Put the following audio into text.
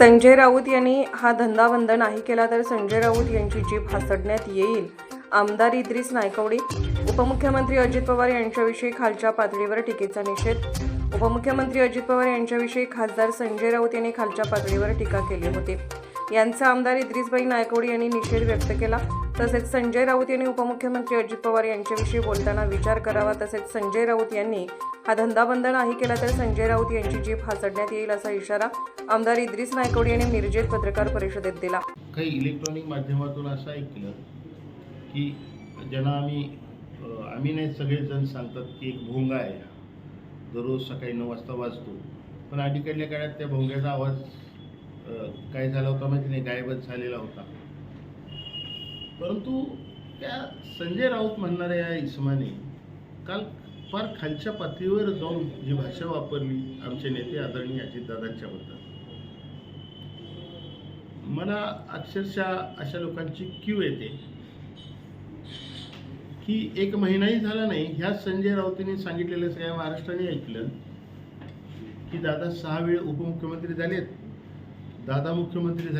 संजय राऊत यांनी हा धंदा बंद नाही केला तर संजय राऊत यांची जीभ हासडण्यात येईल. आमदार इद्रिस नायकवडी उपमुख्यमंत्री अजित पवार यांच्याविषयी खालच्या पातळीवर टीकेचा निषेध. उपमुख्यमंत्री अजित पवार यांच्याविषयी खासदार संजय राऊत यांनी खालच्या पातळीवर टीका केली होती. यांचा आमदार इद्रिसबाई नायकवडी यांनी निषेध व्यक्त केला. तसेच संजय राऊत यांनी उपमुख्यमंत्री अजित पवार यांच्याविषयी बोलताना विचार करावा. तसेच संजय राऊत यांनी हा धंदा बंद नाही केला तर संजय राऊत यांची जीभ हासडण्यात येईल असा इशारा आमदार इद्रिस नायकोड यांनी मिरजेत पत्रकार परिषदेत दिला. काही इलेक्ट्रॉनिक माध्यमातून असं ऐकलं की ज्यांना आम्ही आम्ही नाही सगळेजण सांगतात की एक भोंगा आहे. दररोज सकाळी नऊ वाजता वाजतो. पण अलीकडल्या काळात त्या भोंग्याचा आवाज काय झाला होता माहिती नाही गायबच झालेला होता. परंतु त्या संजय राऊत म्हणणाऱ्या या इसमाने काल फार खालच्या पातळीवर जाऊन जी भाषा वापरली आमचे नेते आदरणीय अजितदादांच्याबद्दल मला अक्षरशः अशा लोकांची क्यू येते की एक महिनाही झाला नाही ह्या संजय राऊतीने सांगितलेलं सगळ्या महाराष्ट्राने ऐकलं की दादा सहा वेळ उपमुख्यमंत्री झालेत दादा मुख्यमंत्री झाले